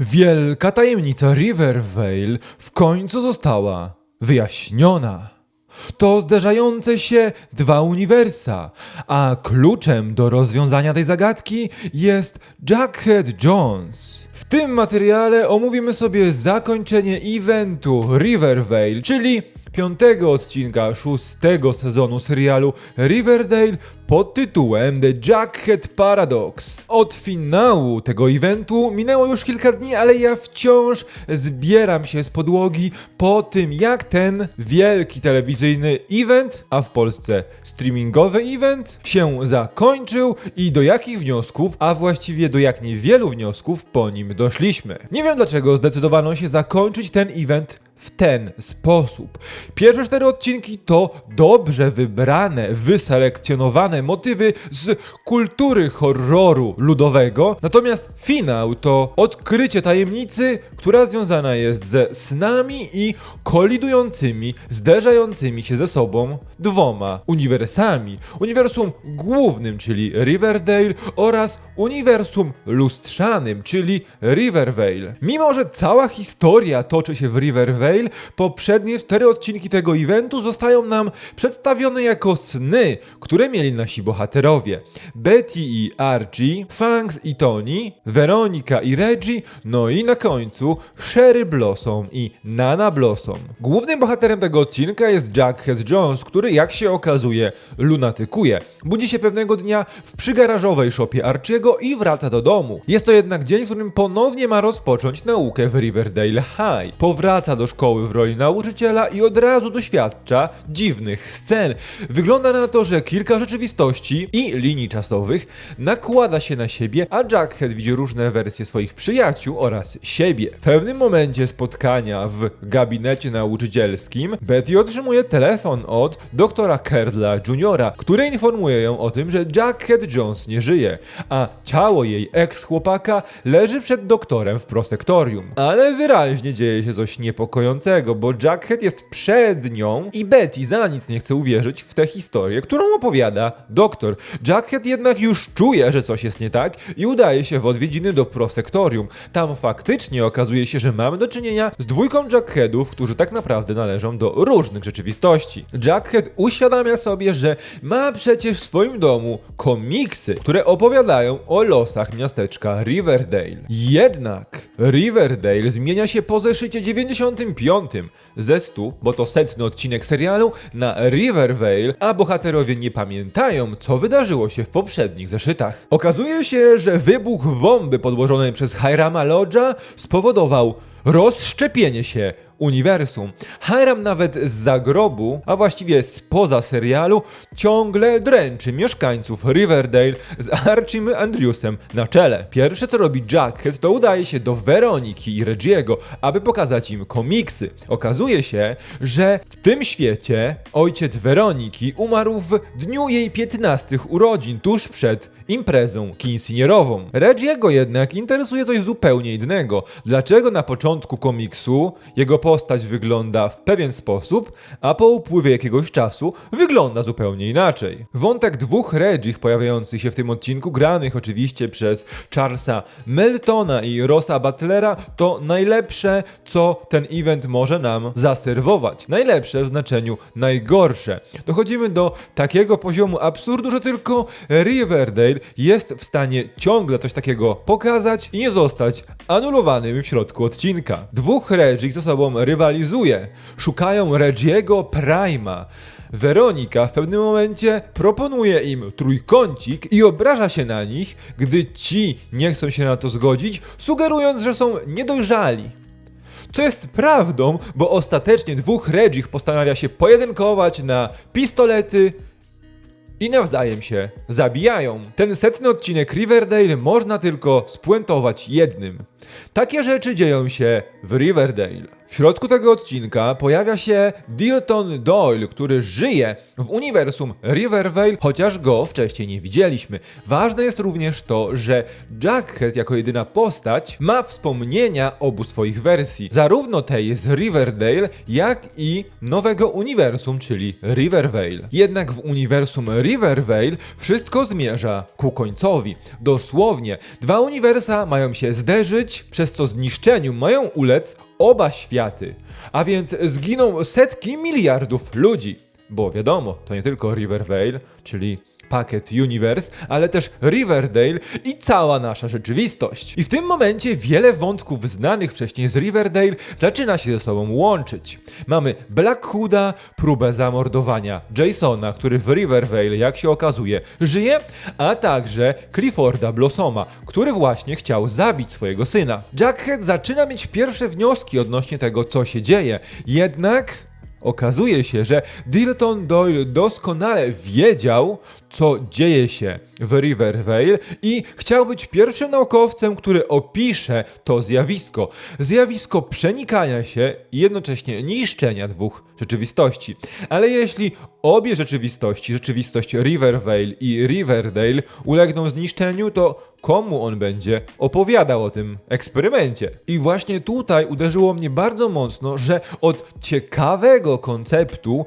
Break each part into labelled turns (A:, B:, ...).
A: Wielka tajemnica Rivervale w końcu została wyjaśniona. To zderzające się dwa uniwersa, a kluczem do rozwiązania tej zagadki jest Jackhead Jones. W tym materiale omówimy sobie zakończenie eventu Rivervale, czyli piątego odcinka szóstego sezonu serialu Riverdale pod tytułem The Jackhead Paradox. Od finału tego eventu minęło już kilka dni, ale ja wciąż zbieram się z podłogi po tym, jak ten wielki telewizyjny event, a w Polsce streamingowy event, się zakończył i do jakich wniosków, a właściwie do jak niewielu wniosków po nim doszliśmy. Nie wiem dlaczego zdecydowano się zakończyć ten event w ten sposób. Pierwsze cztery odcinki to dobrze wybrane, wyselekcjonowane motywy z kultury horroru ludowego, natomiast finał to odkrycie tajemnicy, która związana jest ze snami i kolidującymi, zderzającymi się ze sobą dwoma uniwersami. Uniwersum głównym, czyli Riverdale oraz uniwersum lustrzanym, czyli Rivervale. Mimo, że cała historia toczy się w Rivervale, poprzednie cztery odcinki tego eventu zostają nam przedstawione jako sny, które mieli nasi bohaterowie. Betty i Archie, Fangs i Tony, Weronika i Reggie, no i na końcu Sherry Blossom i Nana Blossom. Głównym bohaterem tego odcinka jest Jackhead Jones, który jak się okazuje lunatykuje. Budzi się pewnego dnia w przygarażowej szopie Archiego i wraca do domu. Jest to jednak dzień, w którym ponownie ma rozpocząć naukę w Riverdale High. Powraca do szkoły w roli nauczyciela i od razu doświadcza dziwnych scen. Wygląda na to, że kilka rzeczywistości i linii czasowych nakłada się na siebie, a Jackhead widzi różne wersje swoich przyjaciół oraz siebie. W pewnym momencie spotkania w gabinecie nauczycielskim Betty otrzymuje telefon od doktora Kerla Jr., który informuje ją o tym, że Jackhead Jones nie żyje, a ciało jej ex-chłopaka leży przed doktorem w prosektorium. Ale wyraźnie dzieje się coś niepokojącego, bo Jackhead jest przed nią i Betty za nic nie chce uwierzyć w tę historię, którą opowiada doktor. Jackhead jednak już czuje, że coś jest nie tak i udaje się w odwiedziny do prosektorium. Tam faktycznie okazuje się, że mamy do czynienia z dwójką Jackheadów, którzy tak naprawdę należą do różnych rzeczywistości. Jackhead uświadamia sobie, że ma przecież w swoim domu komiksy, które opowiadają o losach miasteczka Riverdale. Jednak Riverdale zmienia się po zeszycie 95 ze 100, bo to setny odcinek serialu, na Rivervale, a bohaterowie nie pamiętają, co wydarzyło się w poprzednich zeszytach. Okazuje się, że wybuch bomby podłożonej przez Hirama Lodge'a spowodował rozszczepienie się uniwersum. Hiram nawet z zagrobu, a właściwie spoza serialu, ciągle dręczy mieszkańców Riverdale z Archim Andrewsem na czele. Pierwsze co robi Jackhead to udaje się do Weroniki i Reggiego, aby pokazać im komiksy. Okazuje się, że w tym świecie ojciec Weroniki umarł w dniu jej 15 urodzin, tuż przed imprezą quinceañerową. Reggiego jednak interesuje coś zupełnie innego. Dlaczego na początku komiksu jego postać wygląda w pewien sposób, a po upływie jakiegoś czasu wygląda zupełnie inaczej. Wątek dwóch Reggich pojawiających się w tym odcinku, granych oczywiście przez Charlesa Meltona i Rossa Butlera, to najlepsze, co ten event może nam zaserwować. Najlepsze w znaczeniu najgorsze. Dochodzimy do takiego poziomu absurdu, że tylko Riverdale jest w stanie ciągle coś takiego pokazać i nie zostać anulowanym w środku odcinka. Dwóch Reggich ze sobą rywalizuje. Szukają Reggiego Prima. Weronika w pewnym momencie proponuje im trójkącik i obraża się na nich, gdy ci nie chcą się na to zgodzić, sugerując, że są niedojrzali. Co jest prawdą, bo ostatecznie dwóch Reggich postanawia się pojedynkować na pistolety i nawzajem się zabijają. Ten setny odcinek Riverdale można tylko spuentować jednym. Takie rzeczy dzieją się w Riverdale. W środku tego odcinka pojawia się Dilton Doyle, który żyje w uniwersum Rivervale, chociaż go wcześniej nie widzieliśmy. Ważne jest również to, że Jackhead jako jedyna postać ma wspomnienia obu swoich wersji, zarówno tej z Riverdale, jak i nowego uniwersum, czyli Rivervale. Jednak w uniwersum Rivervale wszystko zmierza ku końcowi. Dosłownie, dwa uniwersa mają się zderzyć, przez co zniszczeniu mają ulec oba światy. A więc zginą setki miliardów ludzi. Bo wiadomo, to nie tylko Rivervale, czyli pakiet Universe, ale też Riverdale i cała nasza rzeczywistość. I w tym momencie wiele wątków znanych wcześniej z Riverdale zaczyna się ze sobą łączyć. Mamy Black Hooda, próbę zamordowania Jasona, który w Rivervale, jak się okazuje, żyje, a także Clifforda Blossoma, który właśnie chciał zabić swojego syna. Jackhead zaczyna mieć pierwsze wnioski odnośnie tego, co się dzieje, jednak Okazuje się, że Dilton Doyle doskonale wiedział, co dzieje się w Rivervale i chciał być pierwszym naukowcem, który opisze to zjawisko. Zjawisko przenikania się i jednocześnie niszczenia dwóch rzeczywistości. Ale jeśli obie rzeczywistości, rzeczywistość Rivervale i Riverdale ulegną zniszczeniu, to komu on będzie opowiadał o tym eksperymencie? I właśnie tutaj uderzyło mnie bardzo mocno, że od ciekawego konceptu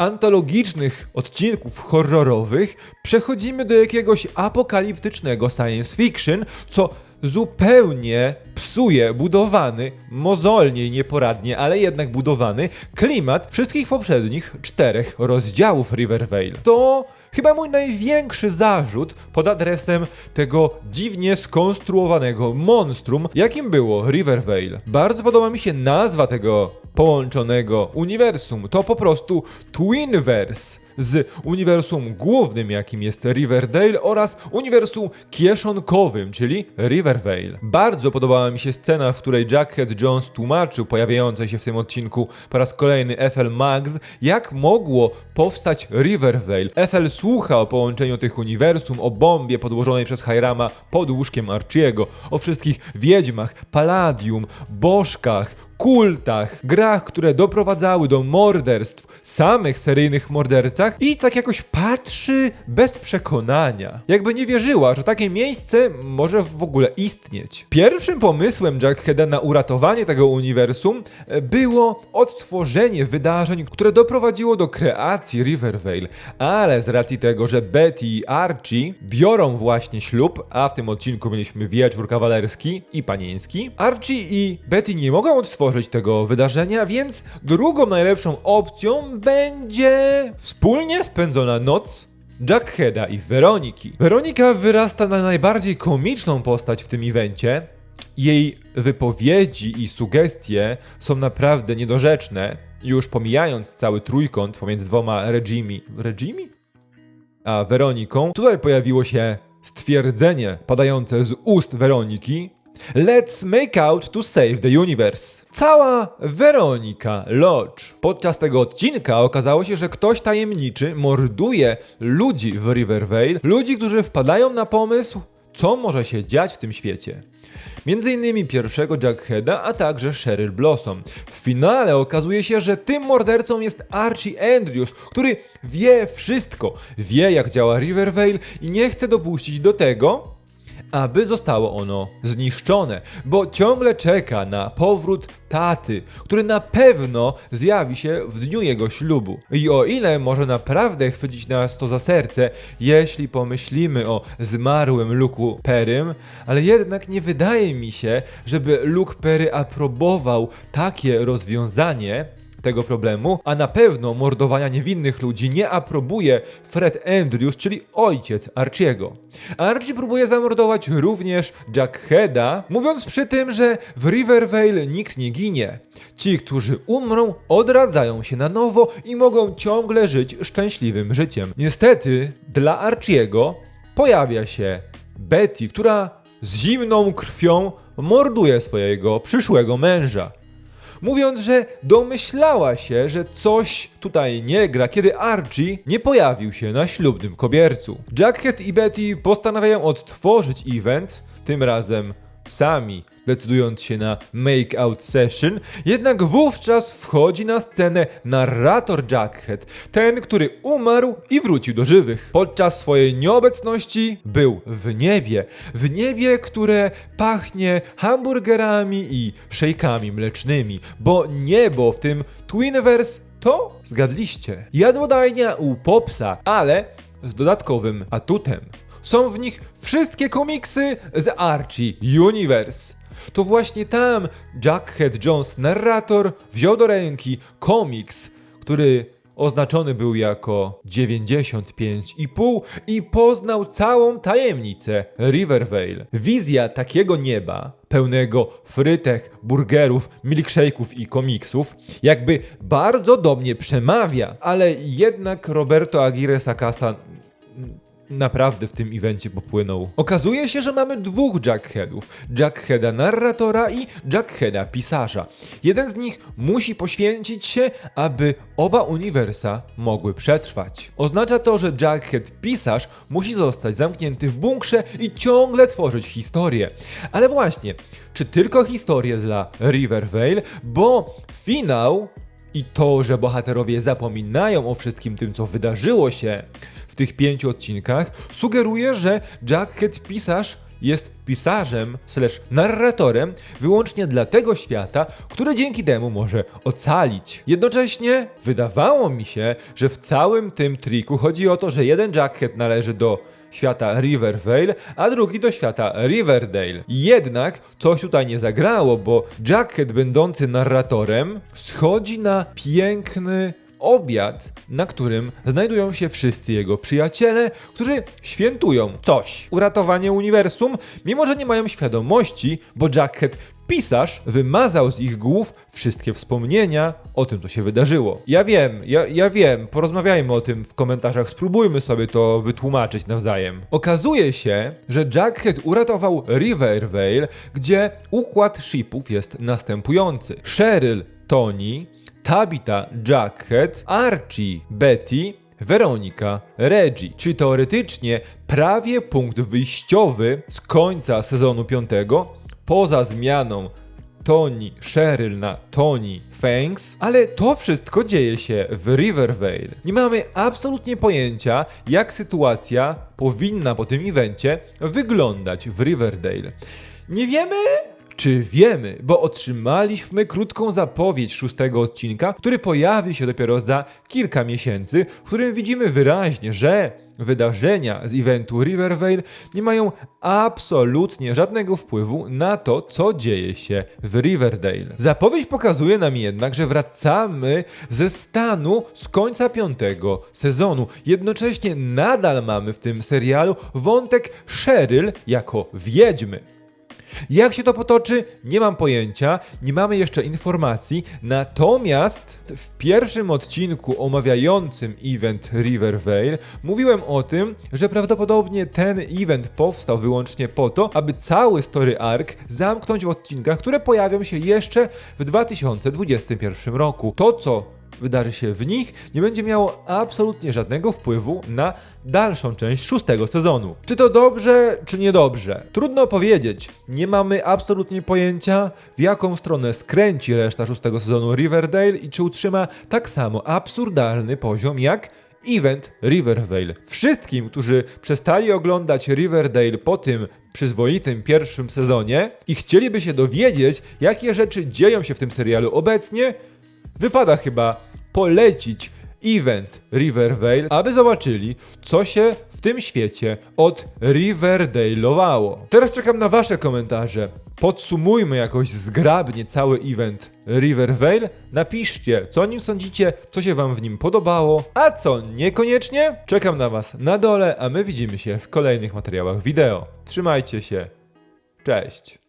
A: antologicznych odcinków horrorowych przechodzimy do jakiegoś apokaliptycznego science fiction, co zupełnie psuje budowany, mozolnie i nieporadnie, ale jednak budowany klimat wszystkich poprzednich czterech rozdziałów Rivervale. To chyba mój największy zarzut pod adresem tego dziwnie skonstruowanego monstrum, jakim było Rivervale. Bardzo podoba mi się nazwa tego połączonego uniwersum. To po prostu Twinverse z uniwersum głównym, jakim jest Riverdale oraz uniwersum kieszonkowym, czyli Rivervale. Bardzo podobała mi się scena, w której Jackhead Jones tłumaczył pojawiającej się w tym odcinku po raz kolejny Ethel Mags, jak mogło powstać Rivervale. Ethel słucha o połączeniu tych uniwersum, o bombie podłożonej przez Hirama pod łóżkiem Archiego, o wszystkich wiedźmach, Palladium, bożkach, kultach, grach, które doprowadzały do morderstw, samych seryjnych mordercach i tak jakoś patrzy bez przekonania. Jakby nie wierzyła, że takie miejsce może w ogóle istnieć. Pierwszym pomysłem Jackheada na uratowanie tego uniwersum e, było odtworzenie wydarzeń, które doprowadziło do kreacji Rivervale, ale z racji tego, że Betty i Archie biorą właśnie ślub, a w tym odcinku mieliśmy wieczór kawalerski i panieński, Archie i Betty nie mogą odtworzyć tego wydarzenia, więc drugą najlepszą opcją będzie wspólnie spędzona noc Jackheada i Weroniki. Weronika wyrasta na najbardziej komiczną postać w tym evencie. Jej wypowiedzi i sugestie są naprawdę niedorzeczne, już pomijając cały trójkąt pomiędzy dwoma Regimi. Regimi? A Weroniką. Tutaj pojawiło się stwierdzenie padające z ust Weroniki, Let's make out to save the universe. Cała Weronika Lodge. Podczas tego odcinka okazało się, że ktoś tajemniczy morduje ludzi w Rivervale, ludzi, którzy wpadają na pomysł, co może się dziać w tym świecie. Między innymi pierwszego Jackheada, a także Cheryl Blossom. W finale okazuje się, że tym mordercą jest Archie Andrews, który wie wszystko, wie jak działa Rivervale i nie chce dopuścić do tego, aby zostało ono zniszczone, bo ciągle czeka na powrót taty, który na pewno zjawi się w dniu jego ślubu. I o ile może naprawdę chwycić nas to za serce, jeśli pomyślimy o zmarłym Luke'u Perrym, ale jednak nie wydaje mi się, żeby Luke Perry aprobował takie rozwiązanie, tego problemu, a na pewno mordowania niewinnych ludzi nie aprobuje Fred Andrews, czyli ojciec Archiego. Archie próbuje zamordować również Jackheada, mówiąc przy tym, że w Rivervale nikt nie ginie. Ci, którzy umrą, odradzają się na nowo i mogą ciągle żyć szczęśliwym życiem. Niestety, dla Archiego pojawia się Betty, która z zimną krwią morduje swojego przyszłego męża mówiąc, że domyślała się, że coś tutaj nie gra, kiedy Archie nie pojawił się na ślubnym kobiercu. Jackhead i Betty postanawiają odtworzyć event, tym razem sami, decydując się na make out session, jednak wówczas wchodzi na scenę narrator Jackhead, ten, który umarł i wrócił do żywych. Podczas swojej nieobecności był w niebie, w niebie, które pachnie hamburgerami i szejkami mlecznymi, bo niebo w tym Twinverse to zgadliście. Jadłodajnia u Popsa, ale z dodatkowym atutem. Są w nich wszystkie komiksy z Archie Universe. To właśnie tam Jackhead Jones, narrator, wziął do ręki komiks, który oznaczony był jako 95,5 i poznał całą tajemnicę Rivervale. Wizja takiego nieba, pełnego frytek, burgerów, milkshake'ów i komiksów, jakby bardzo do mnie przemawia, ale jednak Roberto Aguirre Sacasa naprawdę w tym evencie popłynął. Okazuje się, że mamy dwóch Jackheadów. Jackheada narratora i Jackheada pisarza. Jeden z nich musi poświęcić się, aby oba uniwersa mogły przetrwać. Oznacza to, że Jackhead pisarz musi zostać zamknięty w bunkrze i ciągle tworzyć historię. Ale właśnie, czy tylko historię dla Rivervale, bo finał i to, że bohaterowie zapominają o wszystkim tym, co wydarzyło się w tych pięciu odcinkach, sugeruje, że Jackhead pisarz jest pisarzem slash narratorem wyłącznie dla tego świata, który dzięki temu może ocalić. Jednocześnie wydawało mi się, że w całym tym triku chodzi o to, że jeden Jackhead należy do świata Rivervale, a drugi do świata Riverdale. Jednak coś tutaj nie zagrało, bo Jackhead będący narratorem schodzi na piękny obiad, na którym znajdują się wszyscy jego przyjaciele, którzy świętują coś. Uratowanie uniwersum, mimo że nie mają świadomości, bo Jackhead pisarz wymazał z ich głów wszystkie wspomnienia o tym, co się wydarzyło. Ja wiem, ja, ja wiem, porozmawiajmy o tym w komentarzach, spróbujmy sobie to wytłumaczyć nawzajem. Okazuje się, że Jackhead uratował Rivervale, gdzie układ shipów jest następujący. Cheryl, Tony, Tabitha, Jackhead, Archie, Betty, Weronika, Reggie, czy teoretycznie prawie punkt wyjściowy z końca sezonu 5, poza zmianą Tony Cheryl na Tony Fangs, ale to wszystko dzieje się w Rivervale. Nie mamy absolutnie pojęcia, jak sytuacja powinna po tym evencie wyglądać w Riverdale. Nie wiemy, czy wiemy, bo otrzymaliśmy krótką zapowiedź szóstego odcinka, który pojawi się dopiero za kilka miesięcy, w którym widzimy wyraźnie, że wydarzenia z eventu Rivervale nie mają absolutnie żadnego wpływu na to, co dzieje się w Riverdale. Zapowiedź pokazuje nam jednak, że wracamy ze stanu z końca piątego sezonu. Jednocześnie nadal mamy w tym serialu wątek Cheryl jako wiedźmy. Jak się to potoczy, nie mam pojęcia, nie mamy jeszcze informacji, natomiast w pierwszym odcinku omawiającym event Rivervale mówiłem o tym, że prawdopodobnie ten event powstał wyłącznie po to, aby cały story arc zamknąć w odcinkach, które pojawią się jeszcze w 2021 roku. To, co wydarzy się w nich, nie będzie miało absolutnie żadnego wpływu na dalszą część szóstego sezonu. Czy to dobrze, czy niedobrze? Trudno powiedzieć. Nie mamy absolutnie pojęcia, w jaką stronę skręci reszta szóstego sezonu Riverdale i czy utrzyma tak samo absurdalny poziom jak event Rivervale. Wszystkim, którzy przestali oglądać Riverdale po tym przyzwoitym pierwszym sezonie i chcieliby się dowiedzieć, jakie rzeczy dzieją się w tym serialu obecnie, wypada chyba polecić event Rivervale, aby zobaczyli, co się w tym świecie od Riverdale'owało. Teraz czekam na wasze komentarze. Podsumujmy jakoś zgrabnie cały event Rivervale. Napiszcie, co o nim sądzicie, co się wam w nim podobało, a co niekoniecznie. Czekam na was na dole, a my widzimy się w kolejnych materiałach wideo. Trzymajcie się. Cześć.